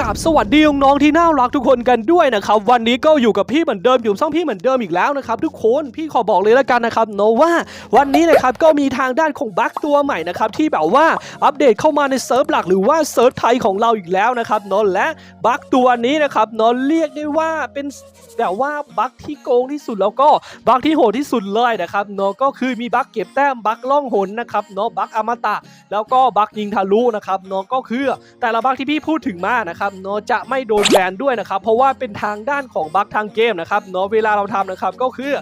กราบสวัสดีน้องๆที่น่ารักทุกคนกันด้วยนะครับ วันนี้ก็อยู่กับพี่เหมือนเดิมอยู่ช่องพี่เหมือนเดิมอีกแล้วนะครับทุกคนพี่ขอบอกเลยแล้วกันนะครับเนว่าวันนี้นะครับก็มีทางด้านของบั๊กตัวใหม่นะครับที่แบบว่าอัปเดตเข้ามาในเซิร์ฟหลักหรือว่าเซิร์ฟไทยของเราอีกแล้วนะครับเนและบั๊กตัวนี้นะครับเนเรียกได้ว่าเป็นแบบว่าบั๊กที่โกงที่สุดแล้วก็บั๊กที่โหดที่สุดเลยนะครับเนก็คือมีบั๊กเก็บแต้มบั๊กล่องหนนะครับเนบั๊กอมตะ แล้วก็บั๊กยิงทะลุนะครับเนก็คือแต่ละบั๊กที่พี่พูดถึงมานะครับเนอะจะไม่โดนแบนด้วยนะครับ เพราะว่าเป็นทางด้านของบั๊กทางเกมนะครับเนอะเวลาเราทำนะครับก็คือ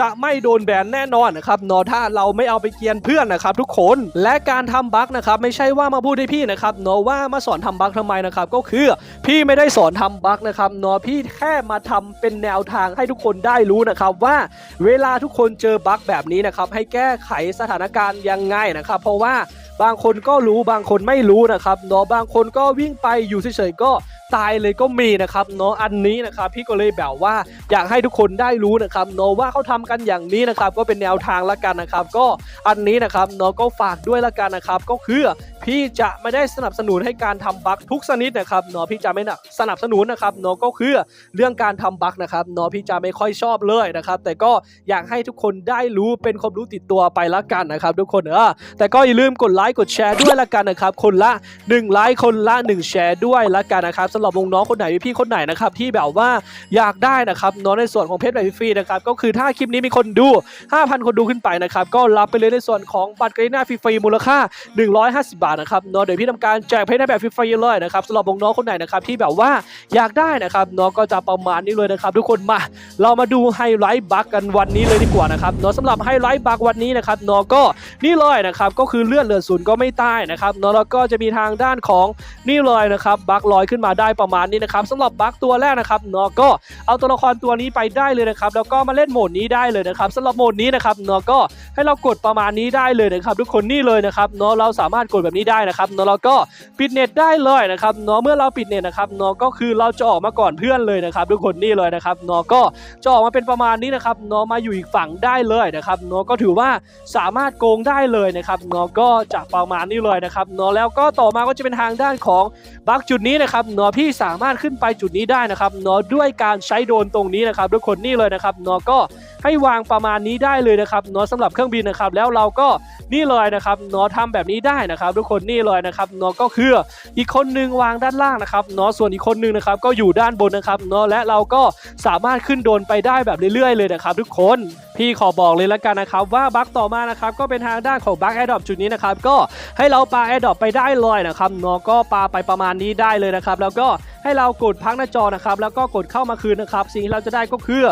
จะไม่โดนแบนแน่นอนนะครับเนอะถ้าเราไม่เอาไปเกียนเพื่อนนะครับทุกคนและการทำบั๊กนะครับไม่ใช่ว่ามาพูดให้พี่นะครับเนอะว่ามาสอนทำบั๊กทำไมนะครับก็คือพี่ไม่ได้สอนทำบั๊กนะครับเนอะพี่แค่มาทำเป็นแนวทางให้ทุกคนได้รู้นะครับว่าเวลาทุกคนเจอบั๊กแบบนี้นะครับให้แก้ไขสถานการณ์ยังไงนะครับ เพราะว่า บางคนก็รู้บางคนไม่รู้นะครับเนาะบางคนก็วิ่งไปอยู่เฉยๆก็ตายเลยก็มีนะครับเนาะอันนี้นะครับพี่ก็เลยแบบว่าอยากให้ทุกคนได้รู้นะครับเนาะว่าเขาทำกันอย่างนี้นะครับก็เป็นแนวทางละกันนะครับ ก็อันนี้นะครับเนาะก็ฝากด้วยละกันนะครับ ก็คือ พี่จะไม่ได้สนับสนุนให้การทำบั๊กทุกชนิดนะครับเนาะพี่จะไม่สนับสนุนนะครับเนาะก็คือเรื่องการทำบั๊กนะครับเนาะพี่จะไม่ค่อยชอบเลยนะครับ แต่ก็อยากให้ทุกคนได้รู้เป็นความรู้ติดตัวไปละกันนะครับ ทุกคนเออแต่ก็อย่าลืมกดไลค์กดแชร์ด้วยละกันนะครับคนละ1ไลค์คนละ1แชร์ด้วยละกันนะครับสำหรับน้องๆคนไหนพี่คนไหนนะครับที่แบบว่าอยากได้นะครับเนาะในส่วนของเพจแบบฟรีๆนะครับก็คือถ้าคลิปนี้มีคนดู 5,000 คนดูขึ้นไปนะครับก็รับไปเลยในส่วนของบัตรกรดหน้าฟรีมูลค่า 150 บาทนะครับเนาะเดี๋ยวพี่ทำการแจกเพจได้แบบฟรีๆเลยนะครับสำหรับน้องๆคนไหนนะครับที่แบบว่าอยากได้นะครับเนาะก็จะประมาณนี้เลยนะครับทุกคนมาเรามาดูไฮไลท์บัคกันวันนี้เลยดีกว่านะครับเนาะสำหรับไฮไลท์บัควันนี้นะครับเนาะก็นี่เลยนะครับก็คือเลือดเลือดศูนย์ก็ไม่ตายนะครับเนาะแล้วก็จะมีทางด้านของนี่เลยนะครับบัคลอยขึ้นมาได้ประมาณนี้นะครับสำหรับบัคตัวแรกนะครับเนาะก็เอาตัวละครตัวนี้ไปได้เลยนะครับแล้วก็มาเล่นโหมดนี้ได้เลยนะครับสำหรับโหมดนี้นะครับเนาะก็ให้เรากดประมาณนี้ได้เลยนะครับทุกคนนี่เลยนะครับเนาะเราสามารถกดแบบนี้ได้นะครับเนาะแล้วก็ปิดเน็ตได้เลยนะครับเนาะเมื่อเราปิดเน็ตนะครับเนาะก็คือเราจะออกมาก่อนเพื่อนเลยนะครับทุกคนนี่เลยนะครับเนาะก็จะออกมาเป็นประมาณนี้นะครับเนาะมาอยู่อีกฝั่งได้เลยนะครับเนาะก็ถือว่าสามารถโกงได้เลยนะครับเนาะก็จะประมาณนี้เลยนะครับเนาะแล้วก็ต่อมาก็จะเป็นทางด้านของบักจุดนี้นะครับเนาะพี่สามารถขึ้นไปจุดนี้ได้นะครับเนาะด้วยการใช้โดนตรงนี้นะครับทุกคนนี่เลยนะครับเนาะก็ให้วางประมาณนี้ได้เลยนะครับเนาะสำหรับเครื่องบินนะครับแล้วเราก็นี่เลยนะครับเนาะทำแบบนี้ได้นะครับทุกคนนี่เลยนะครับเนาะก็คืออีกคนนึงวางด้านล่างนะครับเนาะส่วนอีกคนนึงนะครับก็อยู่ด้านบนนะครับเนาะและเราก็สามารถขึ้นโดนไปได้แบบเรื่อยๆเลยนะครับทุกคน พี่ขอบอกเลยแล้วกันนะครับว่าบั๊กต่อมานะครับก็เป็นทางด้านของบั๊กแอดดอปจุดนี้นะครับก็ให้เราปาแอดดอปไปได้เลยนะครับเนาะก็ปาไปประมาณนี้ได้เลยนะครับแล้วก็ให้เรากดพักหน้าจอนะครับแล้วก็กดเข้ามาคืนนะครับสิ่งที่เราจะได้ก็คือ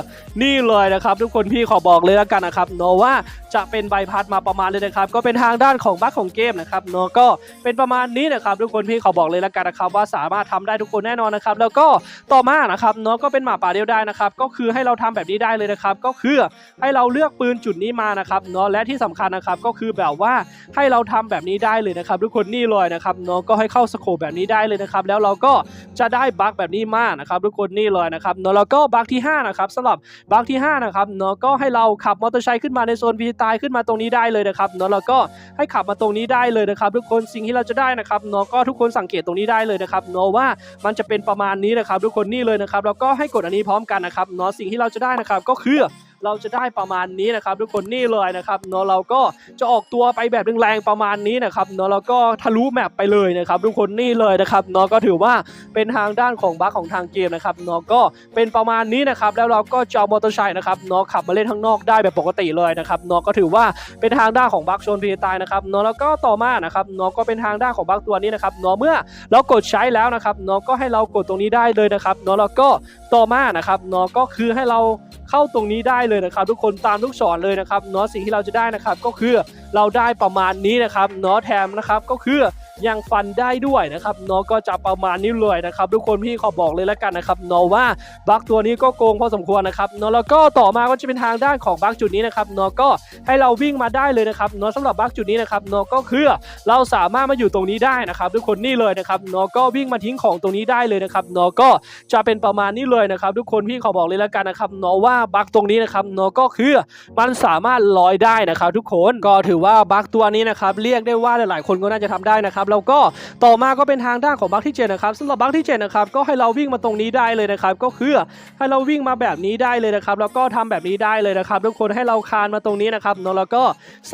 นี่เลยนะครับ ทุกคนพี่ขอบอกเลยแล้วกันนะครับเนาะว่าจะเป็นใบพัดมาประมาณเลยนะครับก็เป็นทางด้านของบั๊กของเกมนะครับเนาะก็เป็นประมาณนี้นะครับ ทุกคนพี่ขอบอกเลยแล้วกันนะครับว่าสามารถทำได้ทุกคนแน่นอนนะครับแล้วก็ต่อมานะครับเนาะก็เป็นหมาป่าเดียวได้นะครับก็คือให้เราทำแบบนี้ได้เลยนะครับก็คือให้เราเราเลือกปืนจุดนี้มานะครับเนาะและที่สำคัญนะครับก็คือแบบว่าให้เราทำแบบนี้ได้เลยนะครับทุกคนนี่เลยนะครับเนาะก็ให้เข้าสโคปแบบนี้ได้เลยนะครับแล้วเราก็จะได้บั๊กแบบนี้มานะครับทุกคนนี่เลยนะครับเนาะแล้วก็บั๊กที่5นะครับสำหรับบั๊กที่5นะครับเนาะก็ให้เราขับมอเตอร์ไซค์ขึ้นมาในโซนพีตายขึ้นมาตรงนี้ได้เลยนะครับเนาะแล้วก็ให้ขับมาตรงนี้ได้เลยนะครับทุกคนสิ่งที่เราจะได้นะครับเนาะก็ทุกคนสังเกตตรงนี้ได้เลยนะครับเนาะว่ามันจะเป็นประมาณนี้นะครับทุกคนนี่เลยนะครับแล้วก็ให้กดอันนี้พร้อมกันนะครับเนาะสิ่งที่เราจะได้นะครับก็คือ เราจะได้ประมาณนี้นะครับ ทุกคนนี่เลยนะครับเนาะเราก็จะออกตัวไปแบบแรงๆประมาณนี้นะครับเนาะแล้วก็ทะลุแมปไปเลยนะครับทุกคนนี่เลยนะครับเนาะก็ถือว่าเป็นทางด้านของบัคของทางเกมนะครับเนาะก็เป็นประมาณนี้นะครับแล้วเราก็จะเอมอเตอร์ไซค์นะครับเนาะขับมาเล่นข้างนอกได้แบบปกติเลยนะครับเนาะก็ถือว่าเป็นทางด้านของบัคชนพีตายนะครับเนาะแล้วก็ต่อมานะครับเนาะก็เป็นทางด้านของบัคตัวนี้นะครับเนาะเมื่อเรากดใช้แล้วนะครับเนาะก็ให้เรากดตรงนี้ได้เลยนะครับเนาะแล้วก็ต่อมานะครับเนาะก็คือให้เรา เข้าตรงนี้ได้เลยนะครับ ทุกคนตามลูกศรเลยนะครับเนาะสิ่งที่เราจะได้นะครับก็คือเราได้ประมาณนี้นะครับเนาะแถมนะครับก็คือ ยังฟันได้ด้วยนะครับเนาะก็จะประมาณนี้เลยนะครับ ทุกคนพี่ขอบอกเลยแล้วกันนะครับเนาะว่าบั๊กตัวนี้ก็โกงพอสมควรนะครับเนาะแล้วก็ต่อมาก็จะเป็นทางด้านของบั๊กจุดนี้นะครับเนาะก็ให้เราวิ่งมาได้เลยนะครับเนาะสำหรับบั๊กจุดนี้นะครับเนาะก็คือเราสามารถมาอยู่ตรงนี้ได้นะครับทุกคนนี่เลยนะครับเนาะก็วิ่งมาทิ้งของตรงนี้ได้เลยนะครับเนาะก็จะเป็นประมาณนี้เลยนะครับ ทุกคนพี่ขอบอกเลยแล้วกันนะครับเนาะว่าบั๊กตรงนี้นะครับเนาะก็คือมันสามารถลอยได้นะครับ ทุกคนก็ถือว่าบั๊กตัวนี้นะครับเรียกได้ว่าหลายๆคนก็น่าจะทำได้นะครับแล้วก็ต่อมาก็เป็นทางด้านของบัคที่7นะครับสำหรับบัคที่7นะครับก็ให้เราวิ่งมาตรงนี้ได้เลยนะครับก็คือให้เราวิ่งมาแบบนี้ได้เลยนะครับแล้วก็ทำแบบนี้ได้เลยนะครับทุกคนให้เราคานมาตรงนี้นะครับเนาะแล้วก็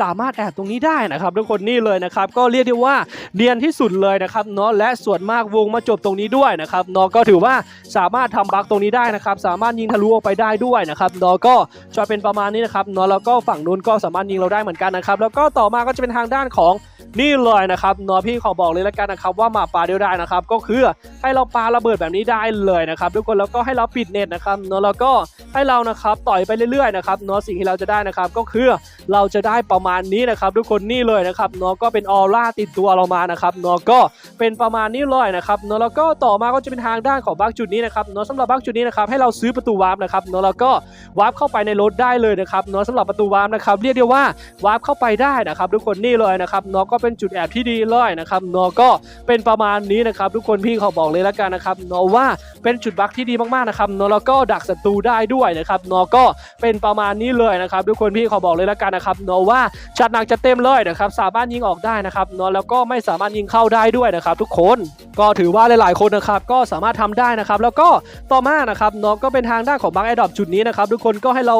สามารถแอบตรงนี้ได้นะครับทุกคนนี่เลยนะครับก็เรียกได้ว่าเนียนที่สุดเลยนะครับเนาะและส่วนมากวงมาจบตรงนี้ด้วยนะครับเนาะก็ถือว่าสามารถทำบัคตรงนี้ได้นะครับสามารถยิงทะลุออกไปได้ด้วยนะครับเนาะก็จะเป็นประมาณนี้นะครับเนาะแล้วก็ฝั่งนู้นก็สามารถยิงเราได้เหมือนกันนะครับแล้วก็ต่อมาก็จะเป็นทางด้านของ นี่เลยนะครับเนาะพี่ขอบอกเลยแล้วกันนะครับว่าหมาปลาเดียวได้นะครับก็คือให้เราปาระเบิดแบบนี้ได้เลยนะครับทุกคนแล้วก็ให้เราปิดเน็ตนะครับเนาะแล้วก็ ให้เรานะครับต่อยไปเรื่อยๆนะครับเนาะสิ่งที่เราจะได้นะครับก็คือเราจะได้ประมาณนี้นะครับทุกคนนี่เลยนะครับเนาะก็เป็นออร่าติดตัวเรามานะครับเนาะก็เป็นประมาณนี้เลยนะครับเนาะแล้วก็ต่อมาก็จะเป็นทางด้านของบัคจุดนี้นะครับเนาะสำหรับบัคจุดนี้นะครับให้เราซื้อประตูวาร์ปนะครับเนาะแล้วก็วาร์ปเข้าไปในรถได้เลยนะครับเนาะสำหรับประตูวาร์ปนะครับเรียกได้ว่าวาร์ปเข้าไปได้นะครับ ทุกคนนี่เลยนะครับเนาะก็เป็นจุดแอบที่ดีเลยนะครับเนาะก็เป็นประมาณนี้นะครับ ทุกคนพี่ขาบอกเลยแล้วกันนะครับเนาะว่าเป็นจุดบัคที่ดีมากๆนะครับเนาะแล้วก็ดักศัตรูได้ด้วยนะครับเนาะก็เป็นประมาณนี้เลยนะครับทุกคนพี่ขอบอกเลยแล้วกันนะครับเนาะว่าจัดหนักจะเต็มเลยนะครับสามารถยิงออกได้นะครับเนาะแล้วก็ไม่สามารถยิงเข้าได้ด้วยนะครับทุกคน ก็ถือว่าหลายๆคนนะครับก็สามารถทำได้นะครับ แล้วก็ต่อมานะครับเนาะก็เป็นทางด้านของบัคแอดดอปจุดนี้นะครับทุกคนก็ให้เรา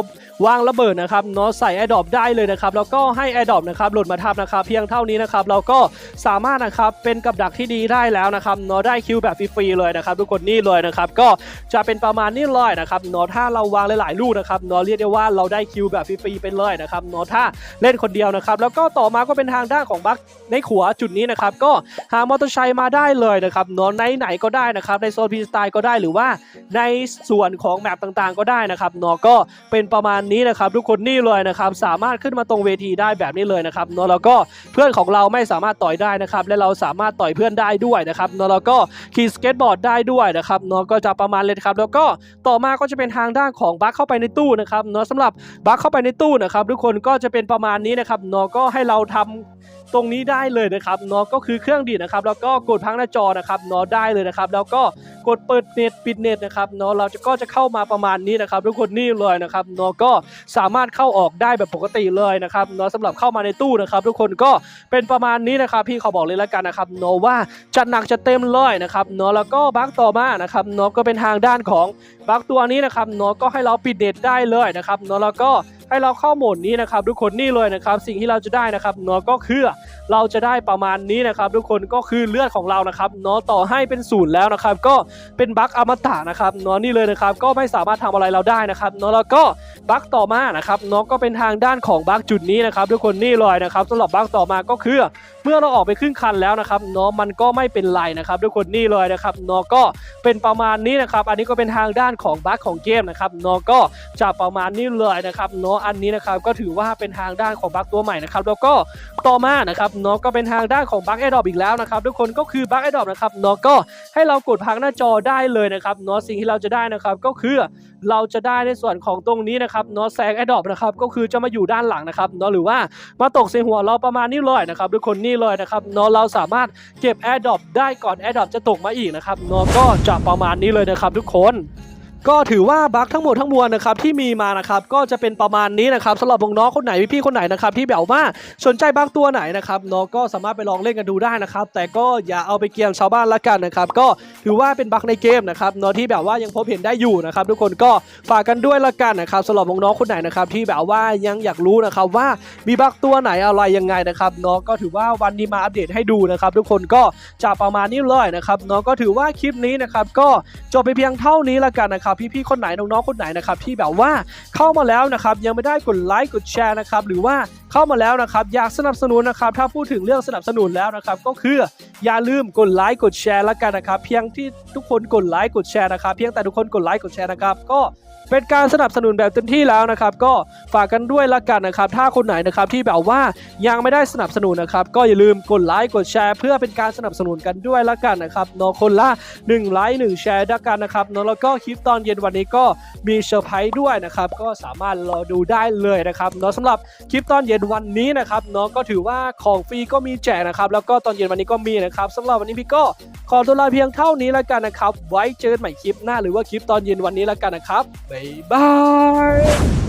วางระเบิดนะครับเนาะใส่แอดดอปได้เลยนะครับแล้วก็ให้แอดดอปนะครับหล่นมาทับนะครับเพียงเท่านี้นะครับเราก็สามารถนะครับเป็นกับดักที่ดีได้แล้วนะครับเนาะได้คิวแบบฟรีๆเลยนะครับ ทุกคนนี่เลยนะครับก็จะเป็นประมาณนี้เลยนะครับเนาะถ้าเราวางหลายๆลูกนะครับเนาะเรียกได้ว่าเราได้คิวแบบฟรีๆไปเลยนะครับเนาะถ้าเล่นคนเดียวนะครับแล้วก็ต่อมาก็เป็นทางด้านของบัคในขัวจุดนี้นะครับก็หามอเตอร์ไซค์มาได้เลยนะครับเนาะในไหนก็ได้นะครับในโซนพีสไตล์ก็ได้หรือว่าในส่วนของแมปต่างๆ ก็ได้นะครับเนาะก็เป็นประมาณนี้นะครับทุกคนนี่เลยนะครับสามารถขึ้นมาตรงเวทีได้แบบนี้เลยนะครับเนาะแล้วก็เพื่อนของเราไม่สามารถต่อยได้นะครับและเราสามารถต่อยเพื่อนได้ด้วยนะครับเนาะแล้วก็ขี่สเก็ตบอร์ดได้ด้วยนะครับเนาะก็จะประมาณเลยครับแล้วก็ต่อมาก็จะเป็นทางด้านของบัคเข้าไปในตู้นะครับเนาะสำหรับบัคเข้าไปในตู้นะครับทุกคนก็จะเป็นประมาณนี้นะครับเนาะก็ให้เราทำ ตรงนี้ได้เลยนะครับเนาะก็คือเครื่องดีดนะครับแล้วก็กดพังหน้าจอนะครับเนาะได้เลยนะครับแล้วก็กดเปิดเน็ตปิดเน็ตนะครับเนาะเราจะก็จะเข้ามาประมาณนี้นะครับทุกคนนี่เลยนะครับเนาะก็สามารถเข้าออกได้แบบปกติเลยนะครับเนาะสำหรับเข้ามาในตู้นะครับ ทุกคนก็เป็นประมาณนี้นะครับพี่เขาบอกเลยแล้วกันนะครับเนาะว่าจัดหนักจะเต็มเลยนะครับเนาะแล้วก็บัคต่อมานะครับเนาะก็เป็นทางด้านของบัคตัวนี้นะครับเนาะก็ให้เราปิดเน็ตได้เลยนะครับเนาะแล้วก็ ให้เราเข้าโหมดนี้นะครับทุกคนนี่เลยนะครับสิ่งที่เราจะได้นะครับเนาะก็คือเราจะได้ประมาณนี้นะครับทุกคนก็คือเลือดของเรานะครับเนาะต่อให้เป็นศูนย์แล้วนะครับก็เป็นบัคอมตะนะครับเนาะนี่เลยนะครับก็ไม่สามารถทำอะไรเราได้นะครับเนาะแล้วก็ บัคต่อมานะครับเนาะก็เป็นทางด้านของบัคจุดนี้นะครับทุกคนนี่เลยนะครับสำหรับบัคต่อมาก็คือ เมื่อเราออกไปครึ่งคันแล้วนะครับเนาะมันก็ไม่เป็นไรนะครับทุกคนนี่เลยนะครับเนาะก็เป็นประมาณนี้นะครับอันนี้ก็เป็นทางด้านของบัคของเกมนะครับเนาะก็จะประมาณนี้เลยนะครับเนาะอันนี้นะครับก็ถือว่าเป็นทางด้านของบัคตัวใหม่นะครับแล้วก็ต่อมานะครับเนาะก็เป็นทางด้านของบัคแอดดอปอีกแล้วนะครับทุกคนก็คือบัคแอดดอปนะครับเนาะก็ให้เรากดพักหน้าจอได้เลยนะครับเนาะสิ่งที่เราจะได้นะครับก็คือ เราจะได้ในส่วนของตรงนี้นะครับเนาะแซงแอดดอปนะครับก็คือจะมาอยู่ด้านหลังนะครับเนาะหรือว่ามาตกใส่หัวเราประมาณนี้เลยนะครับทุกคนนี่เลยนะครับเนาะเราสามารถเก็บแอดดอปได้ก่อนแอดดอปจะตกมาอีกนะครับเนาะก็จะประมาณนี้เลยนะครับทุกคน ก็ถือว่าบั๊กทั้งหมดทั้งมวลนะครับที่มีมานะครับก็จะเป็นประมาณนี้นะครับสำหรับน้องๆคนไหนพี่ๆคนไหนนะครับที่แบบว่าสนใจบั๊กตัวไหนนะครับเนาะก็สามารถไปลองเล่นกันดูได้นะครับแต่ก็อย่าเอาไปเกียนชาวบ้านละกันนะครับก็ถือว่าเป็นบั๊กในเกมนะครับเนาะที่แบบว่ายังพบเห็นได้อยู่นะครับทุกคนก็ฝากกันด้วยละกันนะครับสำหรับน้องๆคนไหนนะครับที่แบบว่ายังอยากรู้นะครับว่ามีบั๊กตัวไหนอะไรยังไงนะครับเนาะก็ถือว่าวันนี้มาอัปเดตให้ดูนะครับทุกคนก็จะประมาณนี้เลยนะครับเนาะก็ถือว่าคลิปนี้นะครับก็จบไปเพียงเท่านี้ละกันนะครับพี่ๆคนไหนน้องๆคนไหนนะครับที่แบบว่าเข้ามาแล้วนะครับยังไม่ได้กดไลค์กดแชร์นะครับหรือว่าเข้ามาแล้วนะครับอยากสนับสนุนนะครับถ้าพูดถึงเรื่องสนับสนุนแล้วนะครับก็คืออย่าลืมกดไลค์กดแชร์ละกันนะครับเพียงที่ทุกคนกดไลค์กดแชร์นะครับเพียงแต่ทุกคนกดไลค์กดแชร์นะครับก็ เป็นการสนับสนุนแบบเต็มที่แล้วนะครับ ก็ฝากกันด้วยละกันนะครับ ถ้าคนไหนนะครับที่แบบว่ายังไม่ได้สนับสนุนนะครับ ก็อย่าลืมกดไลค์กดแชร์ เพื่อเป็นการสนับสนุนกันด้วยละกันนะครับเนาะคนละ1ไลค์1แชร์ด้วยกันนะครับเนาะแล้วก็คลิปตอนเย็นวันนี้ก็มีเซอร์ไพรส์ด้วยนะครับ ก็สามารถรอดูได้เลยนะครับเนาะสำหรับคลิปตอนเย็นวันนี้นะครับเนาะก็ถือว่าของฟรีก็มีแจกนะครับ แล้วก็ตอนเย็นวันนี้ก็มีนะครับสำหรับวันนี้พี่ก็ ขอตัวลาเพียงเท่านี้แล้วกันนะครับ ไว้เจอกันใหม่คลิปหน้าหรือว่าคลิปตอนเย็นวันนี้แล้วกันนะครับบ๊ายบาย